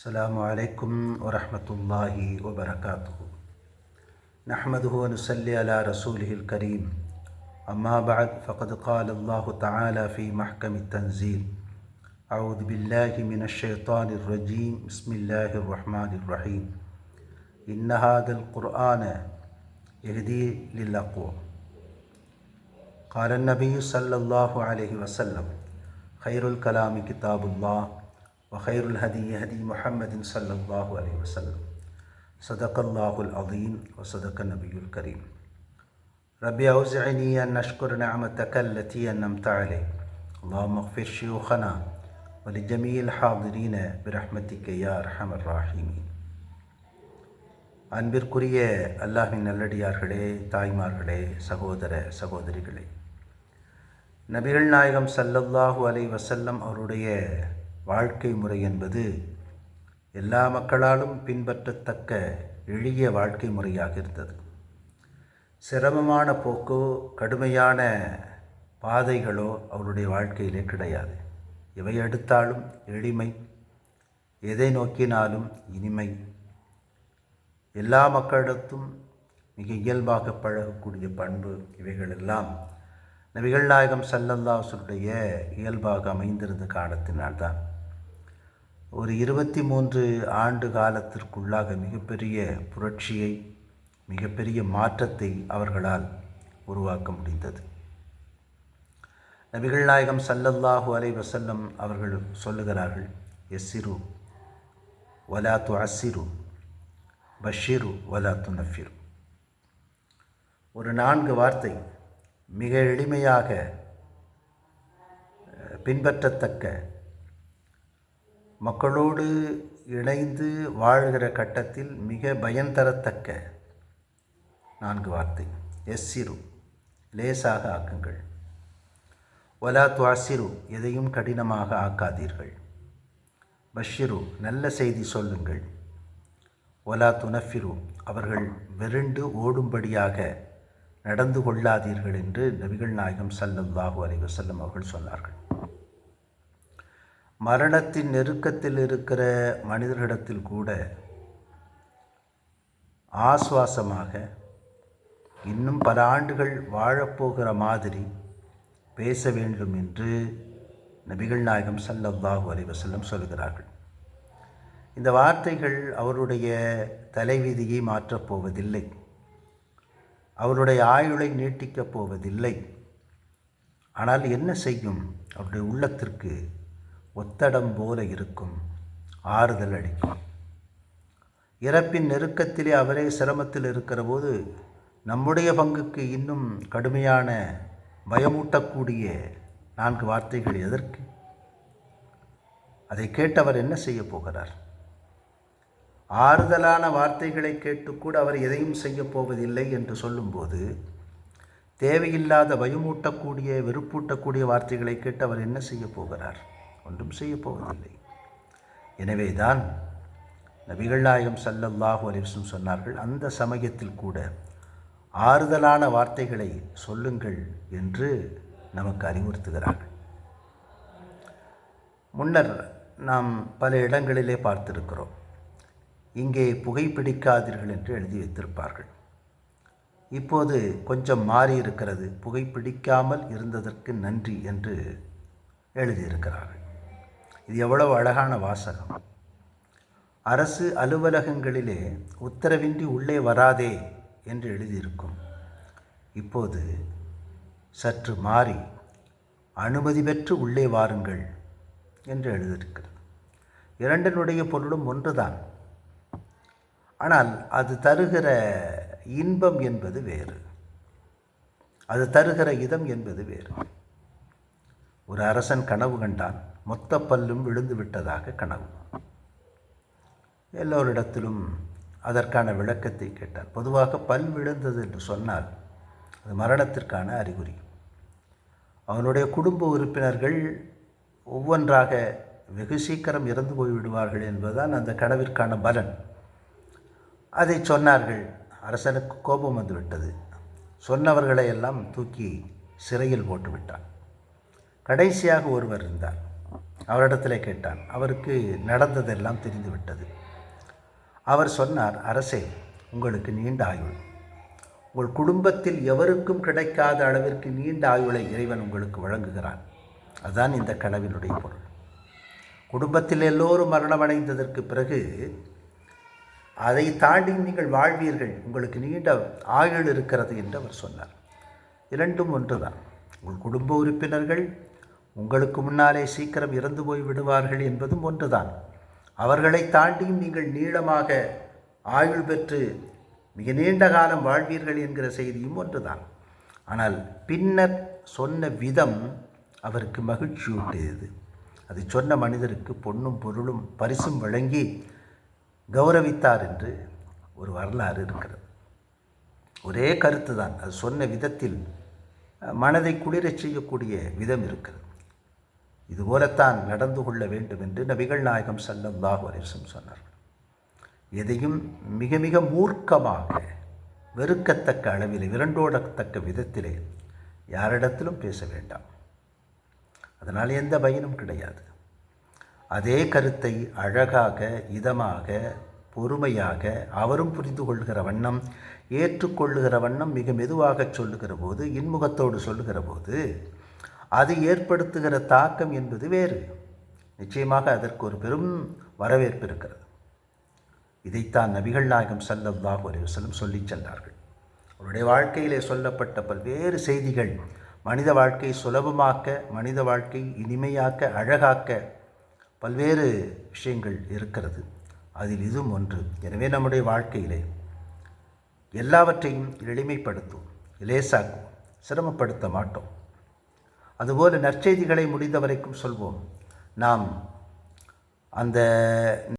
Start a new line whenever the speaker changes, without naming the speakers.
السلام عليكم ورحمة الله وبركاته. نحمده ونصلي على رسوله الكريم. أما بعد فقد قال الله تعالى في محكم التنزيل أعوذ بالله من الشيطان الرجيم. بسم الله الرحمن الرحيم. إن هذا القرآن يهدي للأقوى. قال النبي صلى الله عليه وسلم خير الكلام كتاب الله. وخير الهدي هدي محمد صلى الله عليه وسلم صدق الله العظيم وصدق النبي الكريم ربي أوزعني أن أشكر نعمتك التي أنمت علي اللهم اغفر شيوخنا ولجميع الحاضرين برحمتك يا أرحم الراحمين அன்பிற்குரிய அல்லாஹின் நல்லடியார்களே தாய்மார்களே சகோதர சகோதரிகளே நபிகள் நாயகம் சல்லல்லாஹு அலை வசல்லம் அவருடைய வாழ்க்கை முறை என்பது எல்லா மக்களாலும் பின்பற்றத்தக்க எளிய வாழ்க்கை முறையாக இருந்தது. சிரமமான போக்கோ கடுமையான பாதைகளோ அவருடைய வாழ்க்கையிலே கிடையாது. எவை எடுத்தாலும் எளிமை. எதை நோக்கினாலும் இனிமை. எல்லா மக்களிடத்தும் மிக இயல்பாக பழகக்கூடிய பண்பு இவைகளெல்லாம் நபிகள் நாயகம் சல்லல்லாசுடைய இயல்பாக அமைந்திருந்த காலத்தினால்தான். ஒரு இருபத்தி மூன்று ஆண்டு காலத்திற்குள்ளாக மிகப்பெரிய புரட்சியை மிகப்பெரிய மாற்றத்தை அவர்களால் உருவாக்க முடிந்தது. நபிகள் நாயகம் சல்லல்லாஹு அலை வசல்லம் அவர்கள் சொல்லுகிறார்கள் எஸ்ஸிரு வலா து அசிரு பஷீரு வலா து நஃபிரு ஒரு நான்கு வார்த்தை மிக எளிமையாக பின்பற்றத்தக்க மக்களோடு இணைந்து வாழ்கிற கட்டத்தில் மிக பயன்தரத்தக்க நான்கு வார்த்தை. எஸ்ஸிரு லேசாக ஆக்குங்கள். ஒலா துவாசிரு எதையும் கடினமாக ஆக்காதீர்கள். பஷிரு நல்ல செய்தி சொல்லுங்கள். ஒலா துனஃபிரு அவர்கள் வெருண்டு ஓடும்படியாக நடந்து கொள்ளாதீர்கள் என்று நபிகள் நாயகம் சல்லல்லாஹு அலைவசல்லம் அவர்கள் சொன்னார்கள். மரணத்தின் நெருக்கத்தில் இருக்கிற மனிதர்களிடத்தில் கூட ஆஸ்வாசமாக இன்னும் பல ஆண்டுகள் வாழப்போகிற மாதிரி பேச வேண்டும் என்று நபிகள் நாயகம் சல்லல்லாஹு அலிவசல்லம் சொல்கிறார்கள். இந்த வார்த்தைகள் அவருடைய தலைவிதியை மாற்றப் போவதில்லை. அவருடைய ஆயுளை நீட்டிக்கப் போவதில்லை. ஆனால் என்ன செய்யும்? அவருடைய உள்ளத்திற்கு ஒத்தடம் போல இருக்கும். ஆறுதல் அளிக்கும். இறப்பின் நெருக்கத்திலே அவரே சிரமத்தில் இருக்கிற போது நம்முடைய பங்குக்கு இன்னும் கடுமையான பயமூட்டக்கூடிய நான்கு வார்த்தைகள் எதற்கு? அதை கேட்டவர் என்ன செய்ய போகிறார்? ஆறுதலான வார்த்தைகளை கேட்டுக்கூட அவர் எதையும் செய்ய போவதில்லை என்று சொல்லும்போது தேவையில்லாத பயமூட்டக்கூடிய வெறுப்பூட்டக்கூடிய வார்த்தைகளை கேட்டு அவர் என்ன செய்ய போகிறார்? ஒன்றும் செய்யப்போவதில்லை எனவே தான் நபிகள் நாயகம் சல்லல்லாஹு அலிவசம் சொன்னார்கள் அந்த சமயத்தில் கூட ஆறுதலான வார்த்தைகளை சொல்லுங்கள் என்று நமக்கு அறிவுறுத்துகிறார்கள். முன்னர் நாம் பல இடங்களிலே பார்த்திருக்கிறோம். இங்கே புகைப்பிடிக்காதீர்கள் என்று எழுதி வைத்திருப்பார்கள். இப்போது கொஞ்சம் மாறி இருக்கிறது புகைப்பிடிக்காமல் இருந்ததற்கு நன்றி என்று எழுதியிருக்கிறார்கள். இது எவ்வளவு அழகான வாசகம். அரசு அலுவலகங்களிலே உத்தரவின்றி உள்ளே வராதே என்று எழுதியிருக்கும். இப்போது சற்று மாறி அனுமதி பெற்று உள்ளே வாருங்கள் என்று எழுதியிருக்கிறது. இரண்டினுடைய பொருளும் ஒன்றுதான். ஆனால் அது தருகிற இன்பம் என்பது வேறு. அது தருகிற இதம் என்பது வேறு. ஒரு அரசன் கனவு கண்டான். மொத்த பல்லும் விழுந்து விட்டதாக கனவு. எல்லோரிடத்திலும் அதற்கான விளக்கத்தை கேட்டார். பொதுவாக பல் விழுந்தது என்று சொன்னால் அது மரணத்திற்கான அறிகுறி. அவனுடைய குடும்ப உறுப்பினர்கள் ஒவ்வொன்றாக வெகு சீக்கிரம் இறந்து போய்விடுவார்கள் என்பதுதான் அந்த கனவிற்கான பலன். அதை சொன்னார்கள். அரசனுக்கு கோபம் வந்துவிட்டது. சொன்னவர்களை எல்லாம் தூக்கி சிறையில் போட்டுவிட்டான். கடைசியாக ஒருவர் இருந்தார். அவரிடத்தில் கேட்டான் அவருக்கு நடந்ததெல்லாம் தெரிந்துவிட்டது. அவர் சொன்னார் அரசே உங்களுக்கு நீண்ட ஆயுள். உங்கள் குடும்பத்தில் எவருக்கும் கிடைக்காத அளவிற்கு நீண்ட ஆயுளை இறைவன் உங்களுக்கு வழங்குகிறான். அதுதான் இந்த கனவினுடைய பொருள். குடும்பத்தில் எல்லோரும் மரணமடைந்ததற்கு பிறகு அதை தாண்டி நீங்கள் வாழ்வீர்கள். உங்களுக்கு நீண்ட ஆயுள் இருக்கிறது என்று அவர் சொன்னார். இரண்டும் ஒன்றுதான். உங்கள் குடும்ப உறுப்பினர்கள் உங்களுக்கு முன்னாலே சீக்கிரம் இறந்து போய் விடுவார்கள் என்பதும் ஒன்றுதான். அவர்களை தாண்டியும் நீங்கள் நீளமாக ஆயுள் பெற்று மிக நீண்ட காலம் வாழ்வீர்கள் என்கிற செய்தியும் ஒன்றுதான். ஆனால் பின்னர் சொன்ன விதம் அவருக்கு மகிழ்ச்சியூட்டியது. அதை சொன்ன மனிதருக்கு பொன்னும் பொருளும் பரிசும் வழங்கி கௌரவித்தார் என்று ஒரு வரலாறு இருக்கிறது. ஒரே கருத்து தான் அது சொன்ன விதத்தில் மனதை குளிரச் செய்யக்கூடிய விதம் இருக்கிறது. இதுபோலத்தான் நடந்து கொள்ள வேண்டும் என்று நபிகள் நாயகம் சல்லல்லாஹு அலிசம் சொன்னார் எதையும் மிக மிக மூர்க்கமாக வெறுக்கத்தக்க அளவில் விரண்டோடத்தக்க விதத்திலே யாரிடத்திலும் பேச வேண்டாம். அதனால் எந்த பயனும் கிடையாது. அதே கருத்தை அழகாக இதமாக பொறுமையாக அவரும் புரிந்து கொள்கிற வண்ணம் ஏற்றுக்கொள்ளுகிற வண்ணம் மிக மெதுவாக சொல்லுகிற போது இன்முகத்தோடு சொல்லுகிற போது அது ஏற்படுத்துகிற தாக்கம் என்பது வேறு. நிச்சயமாக அதற்கு ஒரு பெரும் வரவேற்பு இருக்கிறது. இதைத்தான் நபிகள் நாயகம் சல்லல்லாஹு அலைஹி வஸல்லம் சொல்லிச் சென்றார்கள். அவருடைய வாழ்க்கையிலே சொல்லப்பட்ட பல்வேறு செய்திகள் மனித வாழ்க்கை சுலபமாக்க மனித வாழ்க்கை இனிமையாக்க அழகாக்க பல்வேறு விஷயங்கள் இருக்கிறது. அதில் இதுவும் ஒன்று. எனவே நம்முடைய வாழ்க்கையிலே எல்லாவற்றையும் எளிமைப்படுத்தும் லேசாக்கும் சிரமப்படுத்த மாட்டோம். அதுபோல நற்செய்திகளை முடிந்த வரைக்கும் சொல்வோம். நாம் அந்த